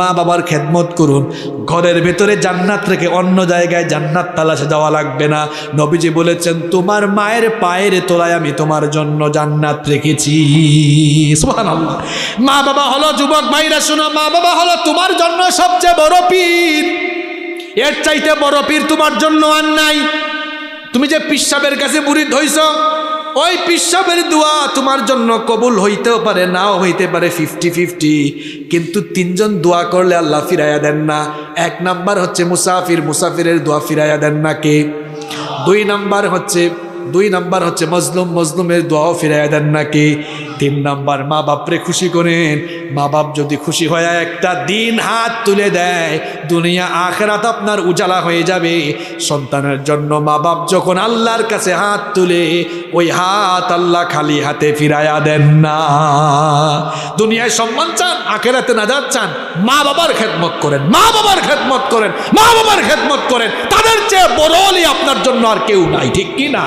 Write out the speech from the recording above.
মা বাবার খেদমত করুন। ঘরের ভেতরে জান্নাত রেখে অন্য জায়গায় জান্নাত তালাশে যাওয়া লাগবে না। নবীজি বলেছেন, তোমার মায়ের পায়ের তোলায় আমি তোমার জন্য জান্নাত রেখেছি। মা বাবা হলো যুবক ভাইরা, শোনো মা বাবা হলো তোমার জন্য সবচেয়ে বড় পীর। এর চাইতে বড় পীর তোমার জন্য আর নাই। তুমি যে পিসাবের কাছে বুড়ি ধইছ ওই পিসাবের দোয়া তোমার জন্য কবুল হইতেও পারে, নাও হইতে পারে ফিফটি ফিফটি কিন্তু তিনজন দোয়া করলে আল্লাহ ফিরাইয়া দেন না। এক নাম্বার হচ্ছে মুসাফির, মুসাফিরের দোয়া ফিরাইয়া দেন না কে? দুই নাম্বার হচ্ছে, দুই নাম্বার হচ্ছে মজলুম, মজলুমের দোয়াও ফিরাইয়া দেন নাকি তিন নাম্বার মা বাপরে খুশি করেন। মা বাপ যদি খুশি হয়ে একটা দিন হাত তুলে দেয়, দুনিয়া আখরাত আপনার উজালা হয়ে যাবে। সন্তানের জন্য মা বাপ যখন আল্লাহর কাছে হাত তুলে, ওই হাত আল্লাহ খালি হাতে ফিরাইয়া দেন না। দুনিয়ায় সম্মান চান, আখেরাতে নাজাত চান, মা বাবার খেদমত করেন, মা বাবার খেদমত করেন, মা বাবার খেদমত করেন। তাদের চেয়ে বড়লি আপনার জন্য আর কেউ নাই, ঠিক কি না?